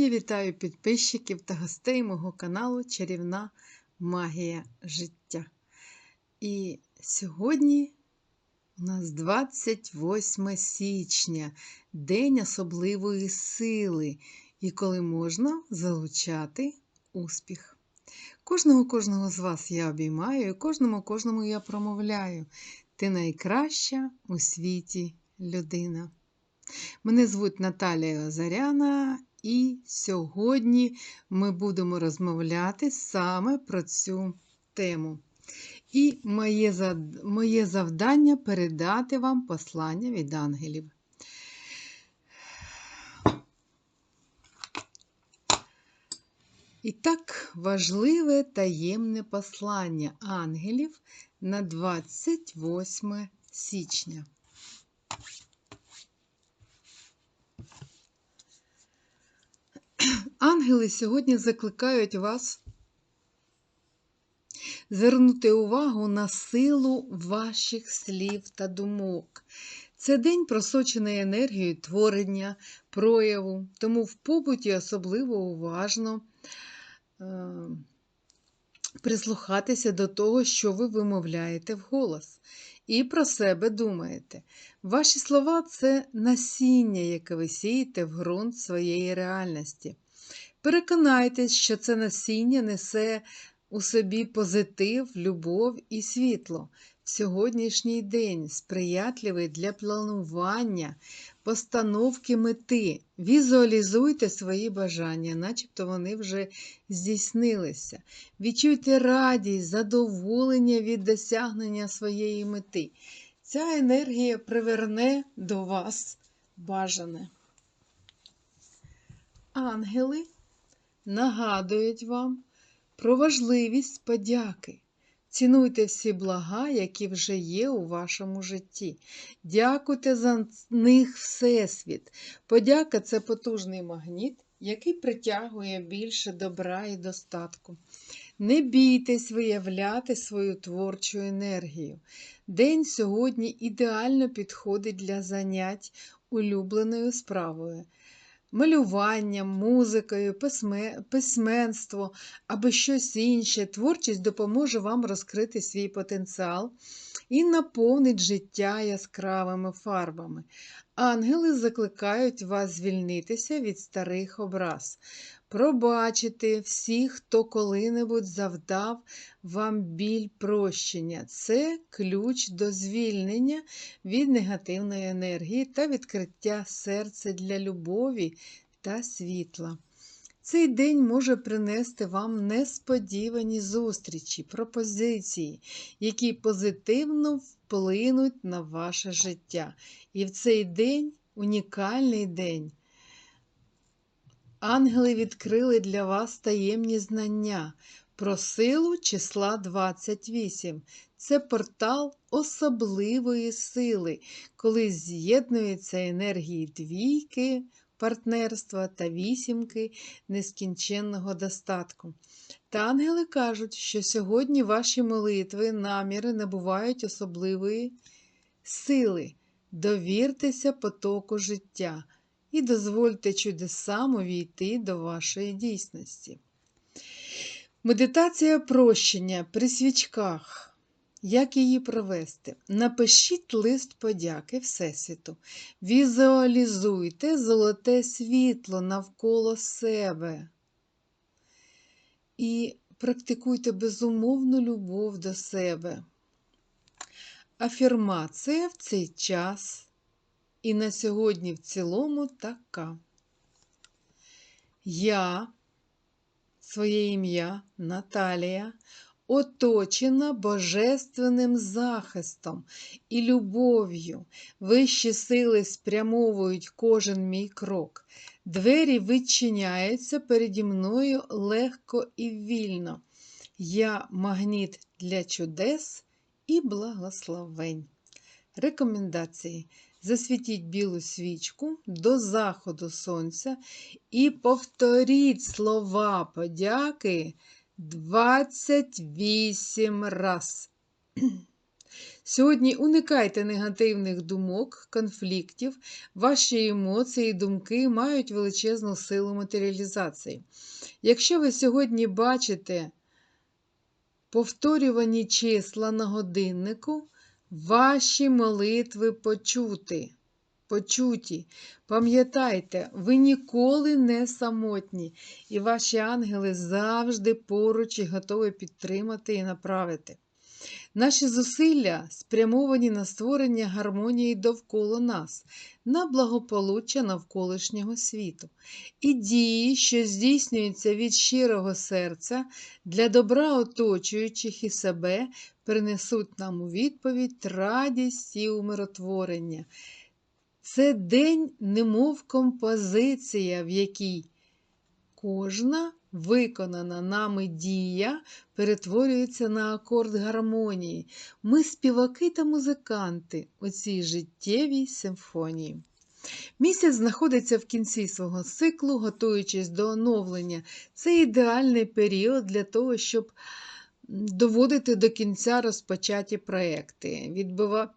Я вітаю підписчиків та гостей мого каналу Чарівна Магія життя. І сьогодні у нас 28 січня, День особливої сили, і коли можна залучати успіх. Кожного кожного з вас я обіймаю, і кожному кожному я промовляю. Ти найкраща у світі людина. Мене звуть Наталія Озаряна, і сьогодні ми будемо розмовляти саме про цю тему. І моє, завдання передати вам послання від ангелів. І так важливе таємне послання ангелів на 28 січня. Ангели сьогодні закликають вас звернути увагу на силу ваших слів та думок. Це день просочений енергією творення, прояву, тому в побуті особливо уважно е, прислухатися до того, що ви вимовляєте вголос, і про себе думаєте. Ваші слова це насіння, яке ви сієте в ґрунт своєї реальності. Переконайтесь, що це насіння несе у собі позитив, любов і світло. Сьогоднішній день сприятливий для планування, постановки мети. Візуалізуйте свої бажання, начебто вони вже здійснилися. Відчуйте радість, задоволення від досягнення своєї мети. Ця енергія приверне до вас бажане. Ангели нагадують вам про важливість подяки. Цінуйте всі блага, які вже є у вашому житті. Дякуйте за них Всесвіт. Подяка це потужний магніт, який притягує більше добра і достатку. Не бійтесь виявляти свою творчу енергію. День сьогодні ідеально підходить для занять улюбленою справою. Малюванням, музикою, письменство або щось інше. Творчість допоможе вам розкрити свій потенціал і наповнить життя яскравими фарбами. Ангели закликають вас звільнитися від старих образ, пробачити всіх, хто коли-небудь завдав вам біль прощення. Це ключ до звільнення від негативної енергії та відкриття серця для любові та світла. Цей день може принести вам несподівані зустрічі, пропозиції, які позитивно вплинуть на ваше життя. І в цей день, унікальний день, ангели відкрили для вас таємні знання про силу числа 28. Це портал особливої сили, коли з'єднуються енергії двійки, партнерства та вісімки нескінченного достатку. Та ангели кажуть, що сьогодні ваші молитви, наміри набувають особливої сили. Довіртеся потоку життя і дозвольте чудесам увійти до вашої дійсності. Медитація прощення при свічках. Як її провести? Напишіть лист подяки Всесвіту. Візуалізуйте золоте світло навколо себе. І практикуйте безумовну любов до себе. Афірмація в цей час і на сьогодні в цілому така. Я, своє ім'я Наталія, оточена божественним захистом і любов'ю. Вищі сили спрямовують кожен мій крок. Двері відчиняються переді мною легко і вільно. Я магніт для чудес і благословень. Рекомендації. Засвітіть білу свічку до заходу сонця і повторіть слова подяки 28 раз. Сьогодні уникайте негативних думок, конфліктів, ваші емоції і думки мають величезну силу матеріалізації. Якщо ви сьогодні бачите повторювані числа на годиннику, ваші молитви почути. Почуті. Пам'ятайте, ви ніколи не самотні, і ваші ангели завжди поруч і готові підтримати і направити. Наші зусилля спрямовані на створення гармонії довкола нас, на благополуччя навколишнього світу. І дії, що здійснюються від щирого серця для добра оточуючих і себе, принесуть нам у відповідь радість і умиротворення. Це день, немов композиція, в якій кожна виконана нами дія перетворюється на акорд гармонії. Ми співаки та музиканти у цій життєвій симфонії. Місяць знаходиться в кінці свого циклу, готуючись до оновлення. Це ідеальний період для того, щоб доводити до кінця розпочаті проекти,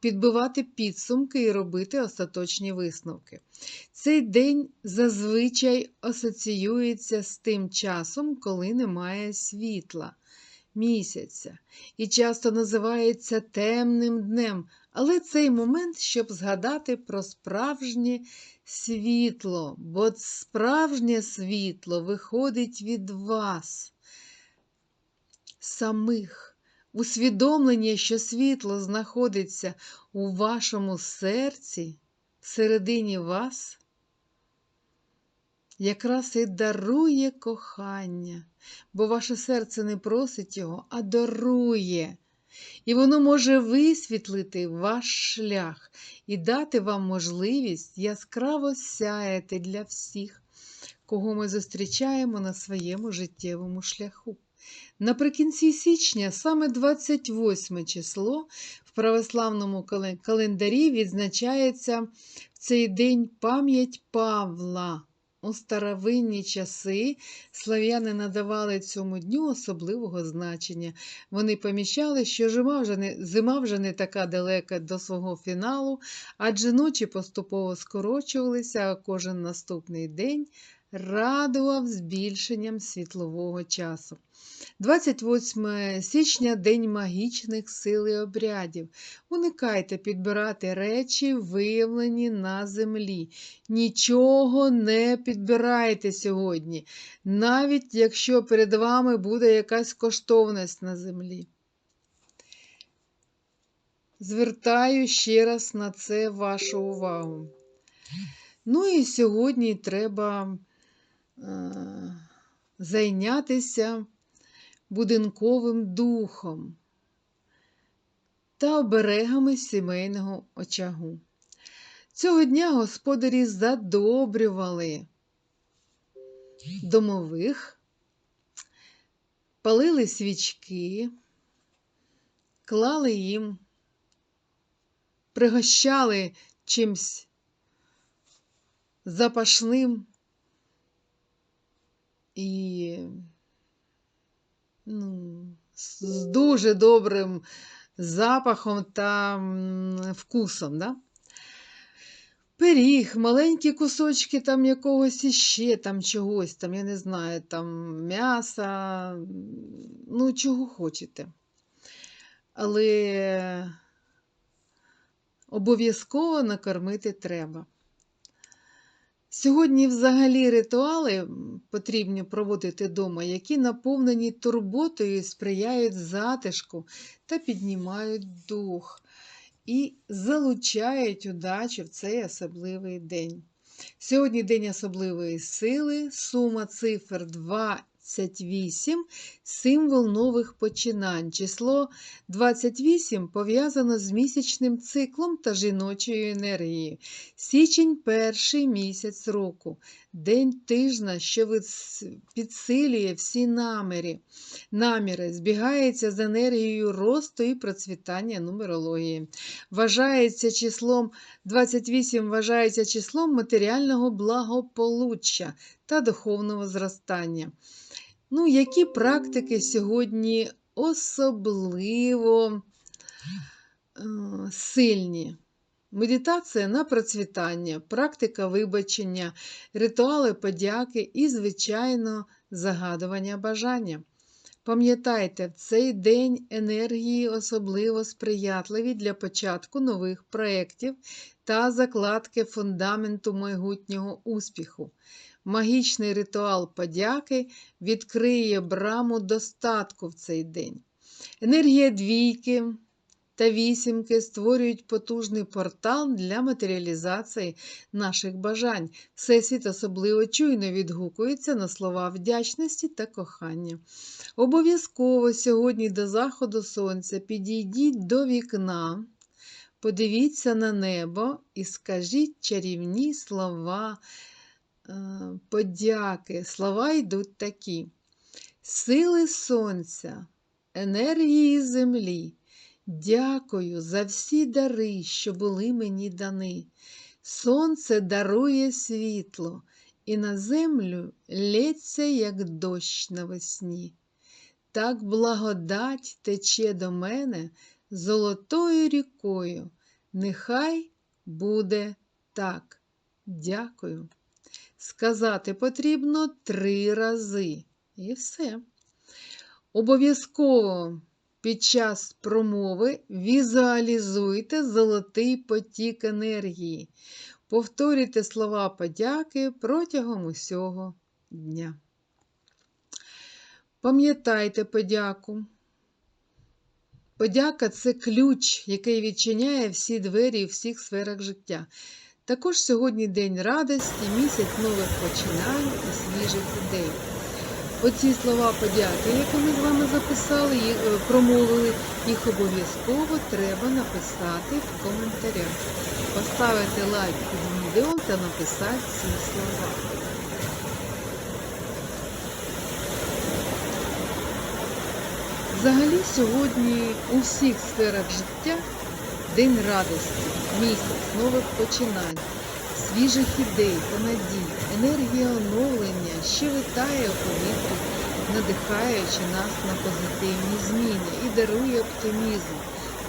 підбивати підсумки і робити остаточні висновки. Цей день зазвичай асоціюється з тим часом, коли немає світла місяця, і часто називається темним днем. Але цей момент, щоб згадати про справжнє світло, бо справжнє світло виходить від вас самих, усвідомлення, що світло знаходиться у вашому серці, всередині вас, якраз і дарує кохання, бо ваше серце не просить його, а дарує. І воно може висвітлити ваш шлях і дати вам можливість яскраво сяяти для всіх, кого ми зустрічаємо на своєму життєвому шляху. Наприкінці січня, саме 28 число в православному календарі відзначається в цей день пам'ять Павла. У старовинні часи слав'яни надавали цьому дню особливого значення. Вони помічали, що зима вже не, зима вже не така далека до свого фіналу, адже ночі поступово скорочувалися, а кожен наступний день радував збільшенням світлового часу. 28 січня День магічних сил і обрядів. Уникайте підбирати речі, виявлені на землі. Нічого не підбирайте сьогодні, навіть якщо перед вами буде якась коштовність на землі. Звертаю ще раз на це вашу увагу. Ну і сьогодні треба зайнятися будинковим духом та оберегами сімейного очагу. Цього дня господарі задобрювали домових, палили свічки, клали їм, пригощали чимсь запашним і ну, з дуже добрим запахом та вкусом. Да? Пиріг, маленькі кусочки там якогось іще там чогось, там, я не знаю, там м'яса, ну, чого хочете. Але обов'язково накормити треба. Сьогодні взагалі ритуали потрібно проводити вдома, які наповнені турботою сприяють затишку та піднімають дух і залучають удачу в цей особливий день. Сьогодні день особливої сили, сума цифр 2 28 символ нових починань. Число 28 пов'язано з місячним циклом та жіночою енергією. Січень перший місяць року, день тижня, що підсилює всі наміри. наміри, збігається з енергією росту і процвітання нумерології. Вважається числом 28 вважається числом матеріального благополуччя та духовного зростання. Ну, які практики сьогодні особливо е, сильні. Медитація на процвітання, практика вибачення, ритуали подяки і, звичайно, загадування бажання. Пам'ятайте, в цей день енергії особливо сприятливі для початку нових проєктів та закладки фундаменту майбутнього успіху. Магічний ритуал подяки відкриє браму достатку в цей день. Енергія двійки та вісімки створюють потужний портал для матеріалізації наших бажань. Всесвіт особливо чуйно відгукується на слова вдячності та кохання. Обов'язково сьогодні до заходу сонця підійдіть до вікна, подивіться на небо і скажіть чарівні слова е, подяки. Слова йдуть такі: сили сонця, енергії землі. Дякую за всі дари, що були мені дані. Сонце дарує світло, і на землю лється, як дощ навесні. Так благодать тече до мене золотою рікою. Нехай буде так. Дякую. Сказати потрібно три рази. І все. Обов'язково під час промови візуалізуйте золотий потік енергії. Повторюйте слова подяки протягом усього дня. Пам'ятайте подяку. Подяка це ключ, який відчиняє всі двері у всіх сферах життя. Також сьогодні День радості, місяць нових починань і свіжих ідей. Оці слова подяки, які ми з вами записали, е, промовили, їх обов'язково треба написати в коментарях. Поставити лайк під відео та написати ці слова. Взагалі сьогодні у всіх сферах життя День радості, місяць нових починань, свіжих ідей та надій, енергія оновлення ще витає у повітрі, надихаючи нас на позитивні зміни і дарує оптимізм.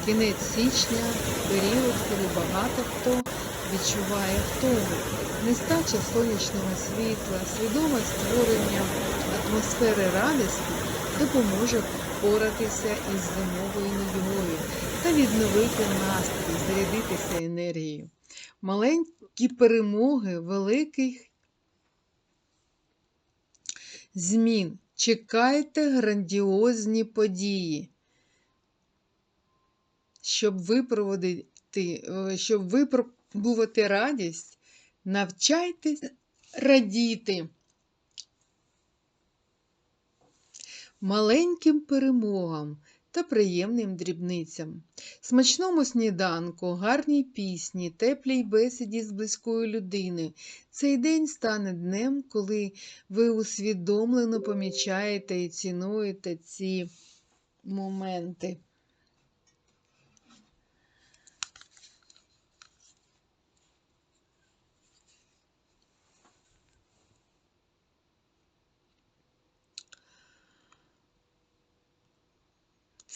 Кінець січня період, коли багато хто відчуває втому. Нестача сонячного світла, свідоме створення атмосфери радості допоможе впоратися із зимовою нудьгою та відновити настрій, зарядитися енергією. Маленькі перемоги великих змін. Чекайте грандіозні події, щоб випроводити, е, щоб випробувати радість, навчайтесь радіти. Маленьким перемогам та приємним дрібницям, смачному сніданку, гарній пісні, теплій бесіді з близькою людиною. Цей день стане днем, коли ви усвідомлено помічаєте і цінуєте ці моменти.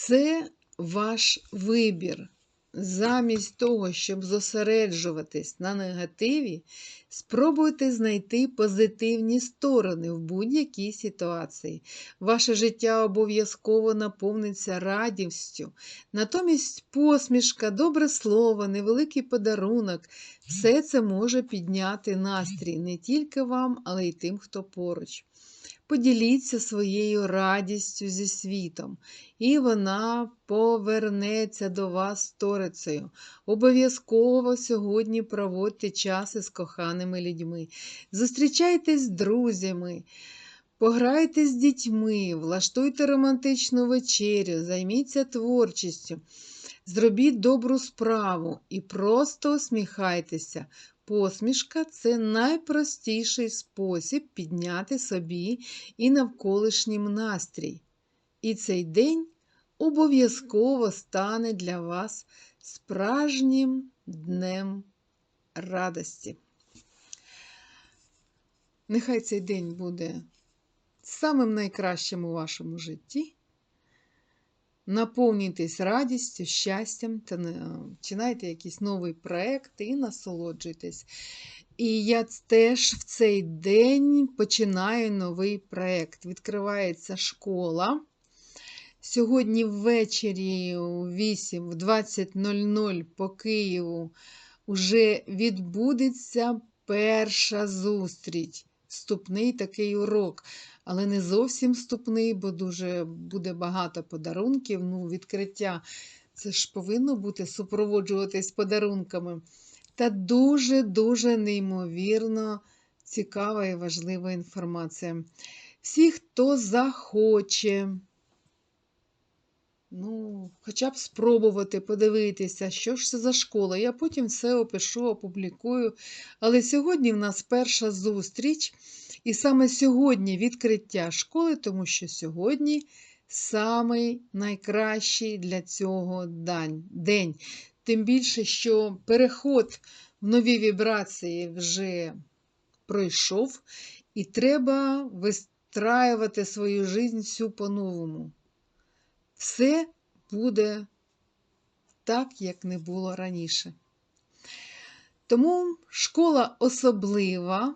Це ваш вибір. Замість того, щоб зосереджуватись на негативі, спробуйте знайти позитивні сторони в будь-якій ситуації. Ваше життя обов'язково наповниться радістю. Натомість посмішка, добре слово, невеликий подарунок все це може підняти настрій не тільки вам, але й тим, хто поруч. Поділіться своєю радістю зі світом, і вона повернеться до вас сторицею. Обов'язково сьогодні проводьте час із коханими людьми. Зустрічайтесь з друзями, пограйте з дітьми, влаштуйте романтичну вечерю, займіться творчістю. Зробіть добру справу і просто усміхайтеся. Посмішка це найпростіший спосіб підняти собі і навколишнім настрій. І цей день обов'язково стане для вас справжнім днем радості. Нехай цей день буде самим найкращим у вашому житті. Наповнюйтесь радістю, щастям та починайте якийсь новий проєкт і насолоджуйтесь. І я теж в цей день починаю новий проєкт. Відкривається школа. Сьогодні ввечері у 8, в 20.00 по Києву вже відбудеться перша зустріч. Вступний такий урок. Але не зовсім вступний, бо дуже буде багато подарунків. Ну, відкриття це ж повинно бути супроводжуватись подарунками. Та дуже-дуже неймовірно цікава і важлива інформація. Всі, хто захоче, ну, хоча б спробувати подивитися, що ж це за школа. Я потім все опишу, опублікую. Але сьогодні в нас перша зустріч, і саме сьогодні відкриття школи, тому що сьогодні самий найкращий для цього день. Тим більше, що переход в нові вібрації вже пройшов, і треба вистраювати свою життя всю по-новому. Все буде так, як не було раніше. Тому школа особлива.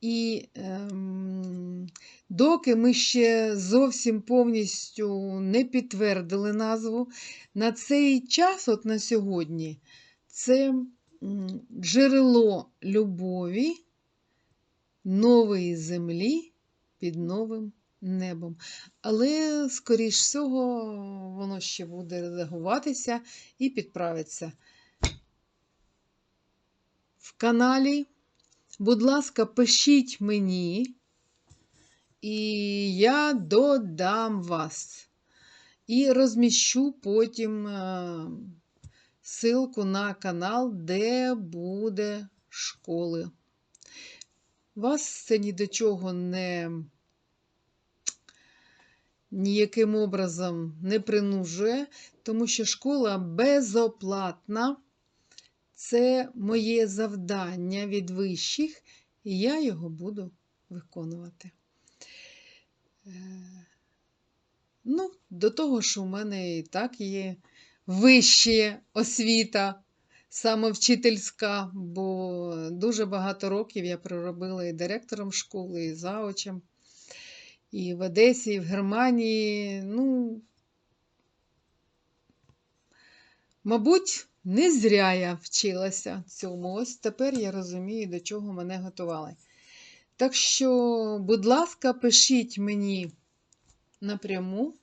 І ем, доки ми ще зовсім повністю не підтвердили назву, на цей час, от на сьогодні, це джерело любові нової землі під новим небом. Але, скоріш всього, воно ще буде редагуватися і підправиться. В каналі, будь ласка, пишіть мені, і я додам вас. І розміщу потім е, ссылку на канал, де буде школи. Вас це ні до чого не ніяким образом не принужує, тому що школа безоплатна. Це моє завдання від вищих, і я його буду виконувати. Е, Ну, до того, що в мене і так є вища освіта, саме вчительська, бо дуже багато років я проробила і директором школи, і заочем, і в Одесі, і в Германії. Ну, мабуть, не зря я вчилася цьому. Ось тепер я розумію, до чого мене готували. Так що, будь ласка, пишіть мені напряму.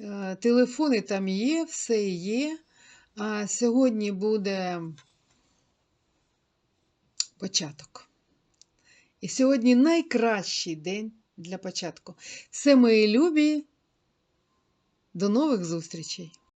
Е, Телефони там є, все є. А сьогодні буде початок. І сьогодні найкращий день для початку. Все мої любі. До нових зустрічей!